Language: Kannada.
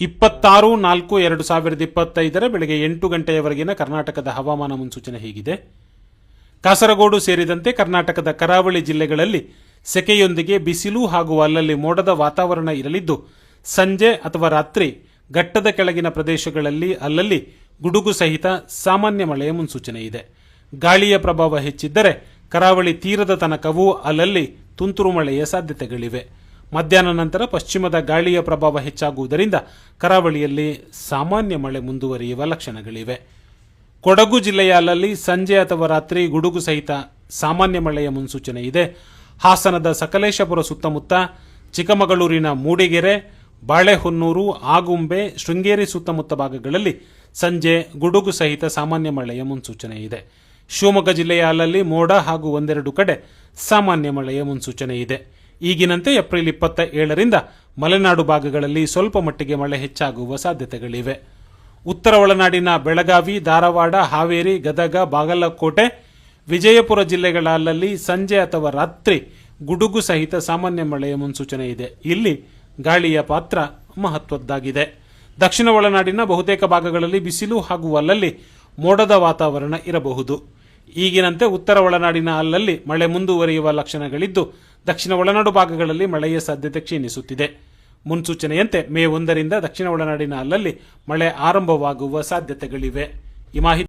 ಇಪ್ಪತ್ತಾರು, ನಾಲ್ಕು, ಎರಡು ಸಾವಿರದ ಇಪ್ಪತ್ತೈದರ ಬೆಳಗ್ಗೆ ಎಂಟು ಗಂಟೆಯವರೆಗಿನ ಕರ್ನಾಟಕದ ಹವಾಮಾನ ಮುನ್ಸೂಚನೆ ಹೀಗಿದೆ. ಕಾಸರಗೋಡು ಸೇರಿದಂತೆ ಕರ್ನಾಟಕದ ಕರಾವಳಿ ಜಿಲ್ಲೆಗಳಲ್ಲಿ ಸೆಕೆಯೊಂದಿಗೆ ಬಿಸಿಲು ಹಾಗೂ ಅಲ್ಲಲ್ಲಿ ಮೋಡದ ವಾತಾವರಣ ಇರಲಿದ್ದು, ಸಂಜೆ ಅಥವಾ ರಾತ್ರಿ ಘಟ್ಟದ ಕೆಳಗಿನ ಪ್ರದೇಶಗಳಲ್ಲಿ ಅಲ್ಲಲ್ಲಿ ಗುಡುಗು ಸಹಿತ ಸಾಮಾನ್ಯ ಮಳೆಯ ಮುನ್ಸೂಚನೆ ಇದೆ. ಗಾಳಿಯ ಪ್ರಭಾವ ಹೆಚ್ಚಿದ್ದರೆ ಕರಾವಳಿ ತೀರದ ತನಕವೂ ಅಲ್ಲಲ್ಲಿ ತುಂತುರು ಮಳೆಯ ಸಾಧ್ಯತೆಗಳಿವೆ. ಮಧ್ಯಾಹ್ನ ನಂತರ ಪಶ್ಚಿಮದ ಗಾಳಿಯ ಪ್ರಭಾವ ಹೆಚ್ಚಾಗುವುದರಿಂದ ಕರಾವಳಿಯಲ್ಲಿ ಸಾಮಾನ್ಯ ಮಳೆ ಮುಂದುವರಿಯುವ ಲಕ್ಷಣಗಳಿವೆ. ಕೊಡಗು ಜಿಲ್ಲೆಯ ಅಲ್ಲಲ್ಲಿ ಸಂಜೆ ಅಥವಾ ರಾತ್ರಿ ಗುಡುಗು ಸಹಿತ ಸಾಮಾನ್ಯ ಮಳೆಯ ಮುನ್ಸೂಚನೆ ಇದೆ. ಹಾಸನದ ಸಕಲೇಶಪುರ ಸುತ್ತಮುತ್ತ ಚಿಕ್ಕಮಗಳೂರಿನ ಮೂಡಿಗೆರೆ, ಬಾಳೆಹೊನ್ನೂರು, ಆಗುಂಬೆ, ಶೃಂಗೇರಿ ಸುತ್ತಮುತ್ತ ಭಾಗಗಳಲ್ಲಿ ಸಂಜೆ ಗುಡುಗು ಸಹಿತ ಸಾಮಾನ್ಯ ಮಳೆಯ ಮುನ್ಸೂಚನೆ ಇದೆ. ಶಿವಮೊಗ್ಗ ಜಿಲ್ಲೆಯ ಅಲ್ಲಲ್ಲಿ ಮೋಡ ಹಾಗೂ ಒಂದೆರಡು ಕಡೆ ಸಾಮಾನ್ಯ ಮಳೆಯ ಮುನ್ಸೂಚನೆ ಇದೆ. ಈಗಿನಂತೆ ಏಪ್ರಿಲ್ ಇಪ್ಪತ್ತ ಏಳರಿಂದ ಮಲೆನಾಡು ಭಾಗಗಳಲ್ಲಿ ಸ್ವಲ್ಪ ಮಟ್ಟಿಗೆ ಮಳೆ ಹೆಚ್ಚಾಗುವ ಸಾಧ್ಯತೆಗಳಿವೆ. ಉತ್ತರ ಒಳನಾಡಿನ ಬೆಳಗಾವಿ, ಧಾರವಾಡ, ಹಾವೇರಿ, ಗದಗ, ಬಾಗಲಕೋಟೆ, ವಿಜಯಪುರ ಜಿಲ್ಲೆಗಳಲ್ಲಿ ಸಂಜೆ ಅಥವಾ ರಾತ್ರಿ ಗುಡುಗು ಸಹಿತ ಸಾಮಾನ್ಯ ಮಳೆಯ ಮುನ್ಸೂಚನೆ ಇದೆ. ಇಲ್ಲಿ ಗಾಳಿಯ ಪಾತ್ರ ಮಹತ್ವದ್ದಾಗಿದೆ. ದಕ್ಷಿಣ ಒಳನಾಡಿನ ಬಹುತೇಕ ಭಾಗಗಳಲ್ಲಿ ಬಿಸಿಲು ಹಾಗೂ ಅಲ್ಲಲ್ಲಿ ಮೋಡದ ವಾತಾವರಣ ಇರಬಹುದು. ಈಗಿನಂತೆ ಉತ್ತರ ಒಳನಾಡಿನ ಅಲ್ಲಲ್ಲಿ ಮಳೆ ಮುಂದುವರಿಯುವ ಲಕ್ಷಣಗಳಿದ್ದು, ದಕ್ಷಿಣ ಒಳನಾಡು ಭಾಗಗಳಲ್ಲಿ ಮಳೆಯ ಸಾಧ್ಯತೆ ಕ್ಷೀಣಿಸುತ್ತಿದೆ. ಮುನ್ಸೂಚನೆಯಂತೆ ಮೇ ಒಂದರಿಂದ ದಕ್ಷಿಣ ಒಳನಾಡಿನ ಅಲ್ಲಲ್ಲಿ ಮಳೆ ಆರಂಭವಾಗುವ ಸಾಧ್ಯತೆಗಳಿವೆ. ಈ ಮಾಹಿತಿ